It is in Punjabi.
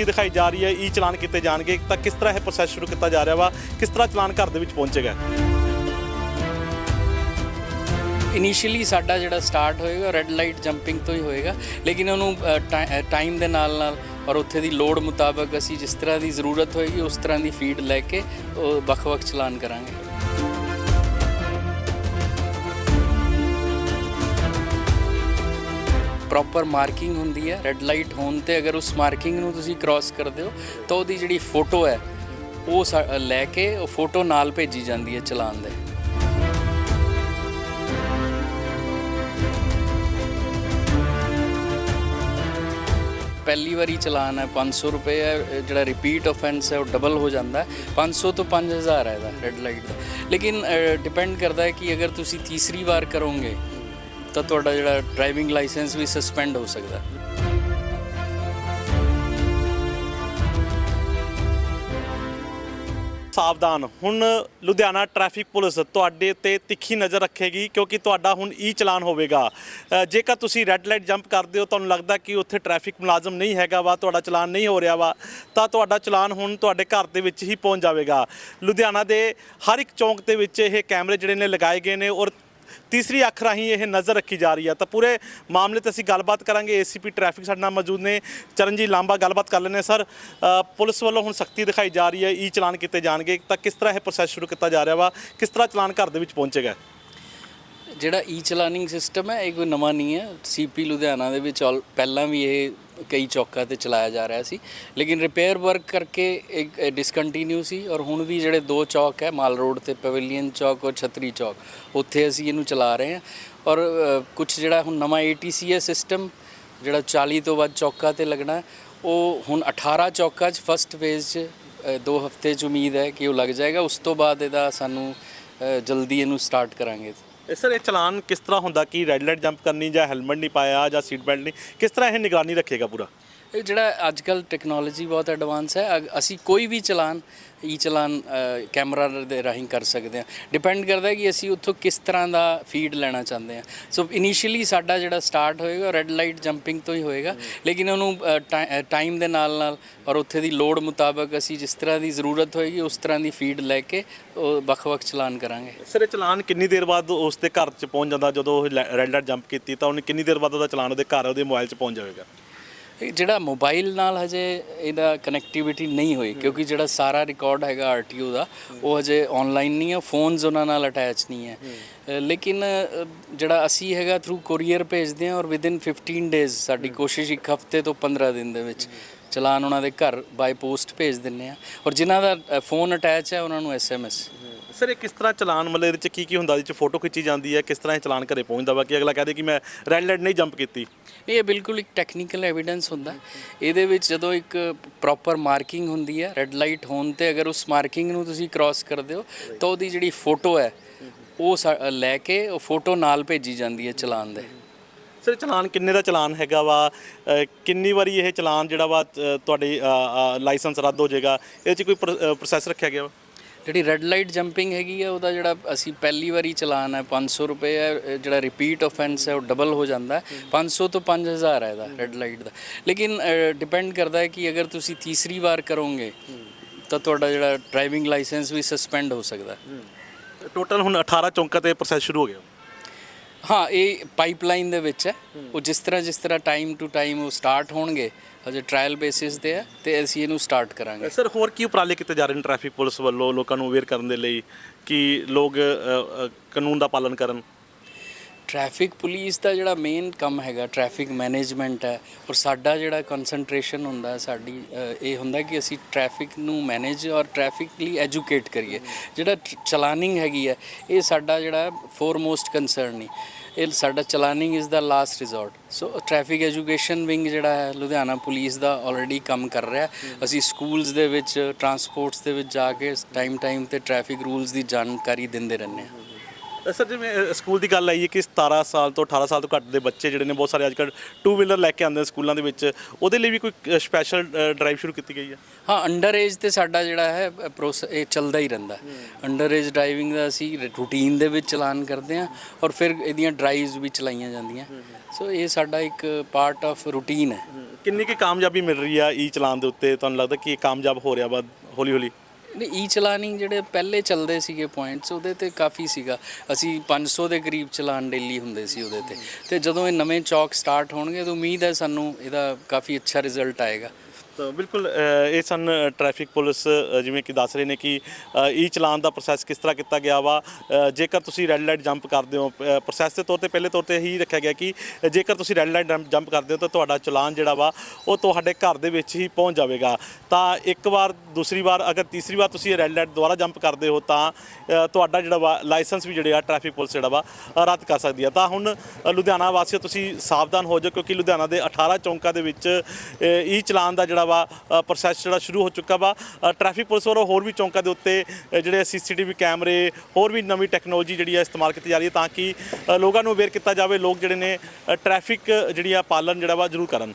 ਸਖਤੀ ਦਿਖਾਈ ਜਾ ਰਹੀ ਹੈ ਈ ਚਲਾਨ ਕੀਤੇ ਜਾਣਗੇ। ਤਾਂ ਕਿਸ ਤਰ੍ਹਾਂ ਇਹ ਪ੍ਰੋਸੈਸ ਸ਼ੁਰੂ ਕੀਤਾ ਜਾ ਰਿਹਾ ਵਾ? ਕਿਸ ਤਰ੍ਹਾਂ ਚਲਾਨ ਘਰ ਦੇ ਵਿੱਚ ਪਹੁੰਚੇਗਾ? ਇਨੀਸ਼ੀਅਲੀ ਸਾਡਾ ਜਿਹੜਾ ਸਟਾਰਟ ਹੋਏਗਾ ਰੈੱਡ ਲਾਈਟ ਜੰਪਿੰਗ ਤੋਂ ਹੀ ਹੋਏਗਾ। ਲੇਕਿਨ ਉਹਨੂੰ ਟਾਈਮ ਦੇ ਨਾਲ ਨਾਲ ਔਰ ਉੱਥੇ ਦੀ ਲੋੜ ਮੁਤਾਬਕ ਅਸੀਂ ਜਿਸ ਤਰ੍ਹਾਂ ਦੀ ਜ਼ਰੂਰਤ ਹੋਏਗੀ, ਉਸ ਤਰ੍ਹਾਂ ਦੀ ਫੀਡ ਲੈ ਕੇ ਉਹ ਵੱਖ-ਵੱਖ ਚਲਾਨ ਕਰਾਂਗੇ। ਪ੍ਰੋਪਰ ਮਾਰਕਿੰਗ ਹੁੰਦੀ ਹੈ ਰੈੱਡ ਲਾਈਟ ਹੋਣ ਤੇ ਅਗਰ ਉਸ ਮਾਰਕਿੰਗ ਨੂੰ ਤੁਸੀਂ ਕ੍ਰਾਸ ਕਰਦੇ ਹੋ, ਤਾਂ ਉਹਦੀ ਜਿਹੜੀ ਫੋਟੋ ਹੈ, ਉਹ ਸਾ- ਲੈ ਕੇ ਉਹ ਫੋਟੋ ਨਾਲ ਭੇਜੀ ਜਾਂਦੀ ਹੈ ਚਲਾਨ ਦੇ। ਪਹਿਲੀ ਵਾਰੀ ਚਲਾਨ ਹੈ 500 ਰੁਪਏ ਹੈ ਜਿਹੜਾ ਰਿਪੀਟ ਆਫੈਂਸ ਹੈ, ਉਹ ਡਬਲ ਹੋ ਜਾਂਦਾ ਹੈ। 500 ਤੋਂ 5000 ਹੈ ਇਹਦਾ ਰੈੱਡ ਲਾਈਟ ਦਾ। ਲੇਕਿਨ ਡਿਪੈਂਡ ਕਰਦਾ ਹੈ ਕਿ ਅਗਰ ਤੁਸੀਂ ਤੀਸਰੀ ਵਾਰ ਕਰੋਗੇ ਤਾਂ ਤੁਹਾਡਾ ਜਿਹੜਾ ਡਰਾਈਵਿੰਗ ਲਾਇਸੈਂਸ ਵੀ ਸਸਪੈਂਡ ਹੋ ਸਕਦਾ ਸਾਵਧਾਨ। ਹੁਣ ਲੁਧਿਆਣਾ ਟ੍ਰੈਫਿਕ ਪੁਲਿਸ ਤੁਹਾਡੇ ਉੱਤੇ ਤਿੱਖੀ ਨਜ਼ਰ ਰੱਖੇਗੀ ਕਿਉਂਕਿ ਤੁਹਾਡਾ ਹੁਣ ਈ ਚਲਾਨ ਹੋਵੇਗਾ। ਅ, ਜੇਕਰ ਤੁਸੀਂ ਰੈੱਡ ਲਾਈਟ ਜੰਪ ਕਰਦੇ ਹੋ ਤੁਹਾਨੂੰ ਲੱਗਦਾ ਕਿ ਉੱਥੇ ਟ੍ਰੈਫਿਕ ਮੁਲਾਜ਼ਮ ਨਹੀਂ ਹੈਗਾ ਵਾ ਤੁਹਾਡਾ ਚਲਾਨ ਨਹੀਂ ਹੋ ਰਿਹਾ ਵਾ ਤਾਂ ਤੁਹਾਡਾ ਚਲਾਨ ਹੁਣ ਤੁਹਾਡੇ ਘਰ ਦੇ ਵਿੱਚ ਹੀ ਪਹੁੰਚ ਜਾਵੇਗਾ। ਲੁਧਿਆਣਾ ਦੇ ਹਰ ਇੱਕ ਚੌਂਕ ਦੇ ਵਿੱਚ ਇਹ ਕੈਮਰੇ ਜਿਹੜੇ ਨੇ ਲਗਾਏ ਗਏ ਨੇ ਔਰ ਤੀਸਰੀ ਅੱਖ ਰਾਹੀਂ ਇਹ ਨਜ਼ਰ ਰੱਖੀ ਜਾ ਰਹੀ ਹੈ। ਤਾਂ ਪੂਰੇ ਮਾਮਲੇ ਤੇ ਅਸੀਂ ਗੱਲਬਾਤ ਕਰਾਂਗੇ। ਏਸੀਪੀ ਟ੍ਰੈਫਿਕ ਸਾਡੇ ਨਾਲ ਮੌਜੂਦ ਨੇ। ਚਰਨਜੀਤ ਲਾਂਬਾ, ਗੱਲਬਾਤ ਕਰ ਲੈਣੇ ਸਰ ਪੁਲਿਸ ਵੱਲੋਂ ਹੁਣ ਸਖਤੀ ਦਿਖਾਈ ਜਾ ਰਹੀ ਹੈ। ਈ ਚਲਾਨ ਕੀਤੇ ਜਾਣਗੇ। ਤਾਂ ਕਿਸ ਤਰ੍ਹਾਂ ਇਹ ਪ੍ਰੋਸੈਸ ਸ਼ੁਰੂ ਕੀਤਾ ਜਾ ਰਿਹਾ ਵਾ? ਕਿਸ ਤਰ੍ਹਾਂ ਚਲਾਨ ਘਰ ਦੇ ਵਿੱਚ ਪਹੁੰਚੇਗਾ? ਜਿਹੜਾ ਈ ਚਲਾਨਿੰਗ ਸਿਸਟਮ ਹੈ, ਇਹ ਕੋਈ ਨਵਾਂ ਨਹੀਂ ਹੈ। ਸੀਪੀ ਲੁਧਿਆਣਾ ਦੇ ਵਿੱਚ ਆਲ- ਪਹਿਲਾਂ ਵੀ ਇਹ ਕਈ ਚੌਕਾਂ ਤੇ ਚਲਾਇਆ ਜਾ ਰਿਹਾ ਸੀ। ਲੇਕਿਨ ਰਿਪੇਅਰ ਵਰਕ ਕਰਕੇ ਇੱਕ ਡਿਸਕੰਟੀਨਿਊ ਸੀ ਔਰ ਹੁਣ ਵੀ ਜਿਹੜੇ ਦੋ ਚੌਕ ਹੈ, ਮਾਲ ਰੋਡ ਤੇ ਪਵੇਲੀਅਨ ਚੌਕ ਔਰ ਛਤਰੀ ਚੌਕ, ਉੱਥੇ ਅਸੀਂ ਇਹਨੂੰ ਚਲਾ ਰਹੇ ਹਾਂ। ਔਰ ਕੁਝ ਜਿਹੜਾ ਹੁਣ ਨਵਾਂ ATCS ਸਿਸਟਮ, ਜਿਹੜਾ 40 ਤੋਂ ਵੱਧ ਚੌਕਾਂ ਤੇ ਲੱਗਣਾ ਉਹ ਹੁਣ 18 ਚੌਕਾਂ 'ਚ ਫਸਟ ਫੇਜ਼ 'ਚ ਦੋ ਹਫ਼ਤੇ 'ਚ ਉਮੀਦ ਹੈ ਕਿ ਉਹ ਲੱਗ ਜਾਏਗਾ। ਉਸ ਤੋਂ ਬਾਅਦ ਇਹਦਾ ਸਾਨੂੰ ਜਲਦੀ ਇਹਨੂੰ ਸਟਾਰਟ ਕਰਾਂਗੇ। ਸਰ, ਇਹ ਚਲਾਨ ਕਿਸ ਤਰ੍ਹਾਂ ਹੁੰਦਾ? ਕਿ ਰੈੱਡ ਲਾਈਟ ਜੰਪ ਕਰਨੀ ਜਾਂ ਹੈਲਮਟ ਨਹੀਂ ਪਾਇਆ ਜਾਂ ਸੀਟ ਬੈਲਟ ਨਹੀਂ? ਕਿਸ ਤਰ੍ਹਾਂ ਇਹ ਨਿਗਰਾਨੀ ਰੱਖੇਗਾ ਪੂਰਾ? ਇਹ ਜਿਹੜਾ ਅੱਜ ਕੱਲ ਟੈਕਨੋਲੋਜੀ ਬਹੁਤ ਐਡਵਾਂਸ ਹੈ ਅਗ- ਅਸੀਂ ਕੋਈ ਵੀ ਚਲਾਨ ਈ ਚਲਾਨ ਅ, ਕੈਮਰਾ ਦੇ ਰਾਹੀਂ ਕਰ ਸਕਦੇ ਹਾਂ। ਡਿਪੈਂਡ ਕਰਦਾ ਹੈ ਕਿ ਅਸੀਂ ਉੱਥੋਂ ਕਿਸ ਤਰ੍ਹਾਂ ਦਾ ਫੀਡ ਲੈਣਾ ਚਾਹੁੰਦੇ ਹਾਂ। ਸੋ ਇਨੀਸ਼ੀਅਲੀ ਸਾਡਾ ਜਿਹੜਾ ਸਟਾਰਟ ਹੋਏਗਾ ਰੈੱਡ ਲਾਈਟ ਜੰਪਿੰਗ ਤੋਂ ਹੀ ਹੋਏਗਾ। ਲੇਕਿਨ ਉਹਨੂੰ ਟਾਈਮ ਦੇ ਨਾਲ ਨਾਲ ਔਰ ਉੱਥੇ ਦੀ ਲੋੜ ਮੁਤਾਬਕ ਅਸੀਂ ਜਿਸ ਤਰ੍ਹਾਂ ਦੀ ਜ਼ਰੂਰਤ ਹੋਏਗੀ ਉਸ ਤਰ੍ਹਾਂ ਦੀ ਫੀਡ ਲੈ ਕੇ ਉਹ ਵੱਖ-ਵੱਖ ਚਲਾਨ ਕਰਾਂਗੇ। ਸਰ ਇਹ ਚਲਾਨ ਕਿੰਨੀ ਦੇਰ ਬਾਅਦ ਉਸ ਦੇ ਘਰ 'ਚ ਪਹੁੰਚ ਜਾਂਦਾ? ਜਦੋਂ ਉਹ ਰੈੱਡ ਲਾਈਟ ਜੰਪ ਕੀਤੀ ਤਾਂ ਉਹਨੇ ਕਿੰਨੀ ਦੇਰ ਬਾਅਦ ਉਹਦਾ ਚਲਾਨ ਉਹਦੇ ਘਰ ਉਹਦੇ ਮੋਬਾਈਲ 'ਚ ਪਹੁੰਚ ਜਾਵੇਗਾ? ਜਿਹੜਾ ਮੋਬਾਈਲ ਨਾਲ ਹਜੇ ਇਹਦਾ ਕਨੈਕਟੀਵਿਟੀ ਨਹੀਂ ਹੋਈ ਕਿਉਂਕਿ ਜਿਹੜਾ ਸਾਰਾ ਰਿਕਾਰਡ ਹੈਗਾ ਆਰਟੀਓ ਦਾ ਉਹ ਹਜੇ ਆਨਲਾਈਨ ਨਹੀਂ ਹੈ ਫੋਨਸ ਉਹਨਾਂ ਨਾਲ ਅਟੈਚ ਨਹੀਂ ਹੈ। ਲੇਕਿਨ ਜਿਹੜਾ ਅਸੀਂ ਹੈਗਾ ਥਰੂ ਕੋਰੀਅਰ ਭੇਜਦੇ ਹਾਂ ਔਰ ਵਿਦਿਨ 15 ਡੇਜ਼ ਸਾਡੀ ਕੋਸ਼ਿਸ਼ ਇੱਕ ਹਫ਼ਤੇ ਤੋਂ 15 ਦਿਨ ਦੇ ਵਿੱਚ ਚਲਾਨ ਉਹਨਾਂ ਦੇ ਘਰ ਬਾਈ ਪੋਸਟ ਭੇਜ ਦਿੰਨੇ ਆ ਔਰ ਜਿਨ੍ਹਾਂ ਦਾ ਫੋਨ ਅਟੈਚ ਹੈ ਉਹਨਾਂ ਨੂੰ ਐਸਐਮਐਸ ਸਰ ਇਹ ਕਿਸ ਤਰ੍ਹਾਂ ਚਲਾਨ ਮਤਲਬ ਇਹਦੇ 'ਚ ਕੀ ਕੀ ਹੁੰਦਾ ਇਹਦੇ 'ਚ ਫੋਟੋ ਖਿੱਚੀ ਜਾਂਦੀ ਹੈ ਕਿਸ ਤਰ੍ਹਾਂ ਇਹ ਚਲਾਨ ਘਰੇ ਪਹੁੰਚਦਾ ਵਾ? ਕਿ ਅਗਲਾ ਕਹਦੇ ਕਿ ਮੈਂ ਰੈੱਡ ਲਾਈਟ ਨਹੀਂ ਜੰਪ ਕੀਤੀ। ਇਹ ਬਿਲਕੁਲ ਇੱਕ ਟੈਕਨੀਕਲ ਐਵੀਡੈਂਸ ਹੁੰਦਾ। ਇਹਦੇ ਵਿੱਚ ਜਦੋਂ ਇੱਕ ਪ੍ਰੋਪਰ ਮਾਰਕਿੰਗ ਹੁੰਦੀ ਹੈ ਰੈੱਡ ਲਾਈਟ ਹੋਣ ਤੇ ਅਗਰ ਉਸ ਮਾਰਕਿੰਗ ਨੂੰ ਤੁਸੀਂ ਕ੍ਰਾਸ ਕਰਦੇ ਹੋ ਤਾਂ ਉਹਦੀ ਜਿਹੜੀ ਫੋਟੋ ਹੈ ਉਹ ਸਾ- ਲੈ ਕੇ ਉਹ ਫੋਟੋ ਨਾਲ ਭੇਜੀ ਜਾਂਦੀ ਹੈ ਚਲਾਨ ਦੇ। ਸਰ ਇਹ ਚਲਾਨ ਕਿੰਨੇ ਦਾ ਚਲਾਨ ਹੈਗਾ ਵਾ? ਕਿੰਨੀ ਵਾਰੀ ਇਹ ਚਲਾਨ ਜਿਹੜਾ ਵਾ ਅ, ਤੁਹਾਡੇ ਲਾਇਸੈਂਸ ਰੱਦ ਹੋ ਜਾਏਗਾ? ਇਹ 'ਚ ਕੋਈ ਪ੍ਰੋਸੈਸ ਰੱਖਿਆ ਗਿਆ ਵਾ? ਜਿਹੜੀ ਰੈੱਡ ਲਾਈਟ ਜੰਪਿੰਗ ਹੈਗੀ ਆ, ਉਹਦਾ ਜਿਹੜਾ ਅਸੀਂ ਪਹਿਲੀ ਵਾਰੀ ਚਲਾਨ ਹੈ 500 ਰੁਪਏ ਹੈ ਜਿਹੜਾ ਰਿਪੀਟ ਆਫੈਂਸ ਹੈ, ਉਹ ਡਬਲ ਹੋ ਜਾਂਦਾ ਹੈ। 500 ਤੋਂ 5000 ਹੈ ਇਹਦਾ ਰੈੱਡ ਲਾਈਟ ਦਾ। ਲੇਕਿਨ ਡਿਪੈਂਡ ਕਰਦਾ ਹੈ ਕਿ ਅਗਰ ਤੁਸੀਂ ਤੀਸਰੀ ਵਾਰ ਕਰੋਗੇ, ਤਾਂ ਤੁਹਾਡਾ ਜਿਹੜਾ ਡਰਾਈਵਿੰਗ ਲਾਇਸੈਂਸ ਵੀ ਸਸਪੈਂਡ ਹੋ ਸਕਦਾ ਟੋਟਲ ਹੁਣ 18 ਚੌਂਕਾਂ ਤੇ ਪ੍ਰੋਸੈਸ ਸ਼ੁਰੂ ਹੋ ਗਿਆ। ਹਾਂ ਇਹ ਪਾਈਪਲਾਈਨ ਦੇ ਵਿੱਚ ਹੈ। ਉਹ ਜਿਸ ਤਰ੍ਹਾਂ ਜਿਸ ਤਰ੍ਹਾਂ ਟਾਈਮ ਟੂ ਟਾਈਮ ਉਹ ਸਟਾਰਟ ਹੋਣਗੇ ਅਜੇ ਟ੍ਰਾਇਲ ਬੇਸਿਸ ਤੇ ਹੈ ਤੇ ਅਸੀਂ ਇਹਨੂੰ ਸਟਾਰਟ ਕਰਾਂਗੇ। ਸਰ ਹੋਰ ਕੀ ਉਪਰਾਲੇ ਕੀਤੇ ਜਾ ਰਹੇ ਨੇ ਟ੍ਰੈਫਿਕ ਪੁਲਿਸ ਵੱਲੋਂ ਲੋਕਾਂ ਨੂੰ ਅਵੇਅਰ ਕਰਨ ਦੇ ਲਈ ਕਿ ਲੋਕ ਅ, ਅ, ਕਾਨੂੰਨ ਦਾ ਪਾਲਣ ਕਰਨ? ਟ੍ਰੈਫਿਕ ਪੁਲਿਸ ਦਾ ਜਿਹੜਾ ਮੇਨ ਕੰਮ ਹੈਗਾ ਟ੍ਰੈਫਿਕ ਮੈਨੇਜਮੈਂਟ ਹੈ ਔਰ ਸਾਡਾ ਜਿਹੜਾ ਕਨਸੈਂਟਰੇਸ਼ਨ ਹੁੰਦਾ ਸਾਡੀ ਇਹ ਹੁੰਦਾ ਕਿ ਅਸੀਂ ਟ੍ਰੈਫਿਕ ਨੂੰ ਮੈਨੇਜ ਔਰ ਟ੍ਰੈਫਿਕ ਲਈ ਐਜੂਕੇਟ ਕਰੀਏ। ਜਿਹੜਾ ਚਲਾਨਿੰਗ ਹੈਗੀ ਹੈ ਇਹ ਸਾਡਾ ਜਿਹੜਾ ਫੋਰਮੋਸਟ ਕੰਸਰਨ ਨਹੀਂ। ਇਹ ਸਾਡਾ ਚਲਾਨਿੰਗ is the last resort so traffic education wing ਜਿਹੜਾ ਹੈ ਲੁਧਿਆਣਾ ਪੁਲਿਸ ਦਾ ਆਲਰੇਡੀ ਕੰਮ ਕਰ ਰਿਹਾ। ਅਸੀਂ ਸਕੂਲਸ ਦੇ ਵਿੱਚ ਟਰਾਂਸਪੋਰਟਸ ਦੇ ਵਿੱਚ ਜਾ ਕੇ ਟਾਈਮ ਟਾਈਮ ਤੇ ਟ੍ਰੈਫਿਕ ਰੂਲਸ ਦੀ ਜਾਣਕਾਰੀ ਦਿੰਦੇ ਰਹਿੰਦੇ ਹਾਂ। ਸਰ ਜਿਵੇਂ ਅ, ਸਕੂਲ ਦੀ ਗੱਲ ਆਈ ਹੈ ਕਿ 17 ਸਾਲ ਤੋਂ 18 ਸਾਲ ਤੋਂ ਘੱਟ ਦੇ ਬੱਚੇ ਜਿਹੜੇ ਨੇ ਬਹੁਤ ਸਾਰੇ ਅੱਜਕੱਲ ਟੂ ਵੀਲਰ ਲੈ ਕੇ ਆਉਂਦੇ ਨੇ ਸਕੂਲਾਂ ਦੇ ਵਿੱਚ। ਉਹਦੇ ਲਈ ਵੀ ਕੋਈ ਸਪੈਸ਼ਲ ਡਰਾਈਵ ਸ਼ੁਰੂ ਕੀਤੀ ਗਈ ਹੈ? ਹਾਂ ਅੰਡਰ ਏਜ ਤੇ ਸਾਡਾ ਜਿਹੜਾ ਹੈ ਪ੍ਰੋਸੈਸ ਇਹ ਚੱਲਦਾ ਹੀ ਰਹਿੰਦਾ ਅੰਡਰ ਏਜ ਡਰਾਈਵਿੰਗ ਦਾ ਅਸੀਂ ਰੂਟੀਨ ਦੇ ਵਿੱਚ ਚਲਾਨ ਕਰਦੇ ਹਾਂ ਔਰ ਫਿਰ ਇਹਦੀਆਂ ਡਰਾਈਵਸ ਵੀ ਚਲਾਈਆਂ ਜਾਂਦੀਆਂ। ਸੋ ਇਹ ਸਾਡਾ ਇੱਕ ਪਾਰਟ ਆਫ ਰੂਟੀਨ ਹੈ। ਕਿੰਨੀ ਕੀ ਕਾਮਯਾਬੀ ਮਿਲ ਰਹੀ ਆ ਈ ਚਲਾਨ ਦੇ ਉੱਤੇ? ਤੁਹਾਨੂੰ ਲੱਗਦਾ ਕਿ ਇਹ ਕਾਮਯਾਬ ਹੋ ਰਿਹਾ ਵਾ ਹੌਲੀ ਹੌਲੀ ਨਹੀਂ, ਈ ਚਲਾਨਿੰਗ ਜਿਹੜੇ ਪਹਿਲੇ ਚੱਲਦੇ ਸੀਗੇ ਪੁਆਇੰਟਸ ਉਹਦੇ ਤੇ ਕਾਫੀ ਸੀਗਾ। ਅਸੀਂ 500 ਦੇ ਕਰੀਬ ਚਲਾਨ ਡੇਲੀ ਹੁੰਦੇ ਸੀ ਉਹਦੇ ਤੇ। ਤੇ ਜਦੋਂ ਇਹ ਨਵੇਂ ਚੌਕ ਸਟਾਰਟ ਹੋਣਗੇ, ਤਾਂ ਉਮੀਦ ਹੈ ਸਾਨੂੰ ਇਹਦਾ ਕਾਫੀ ਅੱਛਾ ਰਿਜ਼ਲਟ ਆਏਗਾ। ਤਾਂ ਬਿਲਕੁਲ ਅ, ਇਹ ਸਨ ਟ੍ਰੈਫਿਕ ਪੁਲਿਸ ਅ, ਜਿਵੇਂ ਕਿ ਦੱਸ ਰਹੇ ਨੇ ਕਿ ਈ ਚਲਾਨ ਦਾ ਪ੍ਰੋਸੈਸ ਕਿਸ ਤਰ੍ਹਾਂ ਕੀਤਾ ਗਿਆ ਵਾ। ਅ, ਜੇਕਰ ਤੁਸੀਂ ਰੈੱਡ ਲਾਈਟ ਜੰਪ ਕਰਦੇ ਹੋ ਪ੍ਰੋਸੈਸ ਦੇ ਤੌਰ ਤੇ ਪਹਿਲੇ ਤੌਰ ਤੇ ਹੀ ਰੱਖਿਆ ਗਿਆ ਕਿ ਜੇਕਰ ਤੁਸੀਂ ਰੈੱਡ ਲਾਈਟ ਜੰਪ ਕਰਦੇ ਹੋ ਤਾਂ ਤੁਹਾਡਾ ਚਲਾਨ ਜਿਹੜਾ ਵਾ ਉਹ ਤੁਹਾਡੇ ਘਰ ਦੇ ਵਿੱਚ ਹੀ ਪਹੁੰਚ ਜਾਵੇਗਾ। ਤਾਂ ਇੱਕ ਵਾਰ ਦੂਸਰੀ ਵਾਰ ਅਗਰ ਤੀਸਰੀ ਵਾਰ ਤੁਸੀਂ ਰੈੱਡ ਲਾਈਟ ਦੁਬਾਰਾ ਜੰਪ ਕਰਦੇ ਹੋ ਤਾਂ ਅ, ਤੁਹਾਡਾ ਜਿਹੜਾ ਵਾ ਲਾਇਸੈਂਸ ਵੀ ਜਿਹੜੇ ਆ ਟ੍ਰੈਫਿਕ ਪੁਲਿਸ ਜਿਹੜਾ ਵਾ ਅ, ਰੱਦ ਕਰ ਸਕਦੀ ਹੈ ਤਾਂ ਹੁਣ ਅ, ਲੁਧਿਆਣਾ ਵਾਸੀਓ ਤੁਸੀਂ ਸਾਵਧਾਨ ਹੋ ਜਾਓ ਕਿਉਂਕਿ ਲੁਧਿਆਣਾ ਦੇ 18 ਚੌਂਕਾਂ ਦੇ ਵਿੱਚ ਈ ਚਲਾਨ ਦਾ ਜਿਹੜਾ ਵਾ ਵਾ ਪ੍ਰੋਸੈਸ ਜਿਹੜਾ ਸ਼ੁਰੂ ਹੋ ਚੁੱਕਾ ਵਾ। ਅ, ਟ੍ਰੈਫਿਕ ਪੁਲਿਸ ਵੱਲੋਂ ਹੋਰ ਵੀ ਚੌਂਕਾਂ ਦੇ ਉੱਤੇ ਅ, ਜਿਹੜੇ ਸੀਸੀਟੀਵੀ ਕੈਮਰੇ ਹੋਰ ਵੀ ਨਵੀਂ ਟੈਕਨੋਲੋਜੀ ਜਿਹੜੀ ਹੈ ਇਸਤੇਮਾਲ ਕੀਤੀ ਜਾ ਰਹੀ ਹੈ ਤਾਂ ਕਿ ਲੋਕਾਂ ਨੂੰ ਅਵੇਅਰ ਕੀਤਾ ਜਾਵੇ ਲੋਕ ਜਿਹੜੇ ਨੇ ਅ, ਟ੍ਰੈਫਿਕ ਜਿਹੜੀ ਆ ਪਾਲਣ ਜਿਹੜਾ ਵਾ ਜ਼ਰੂਰ ਕਰਨ।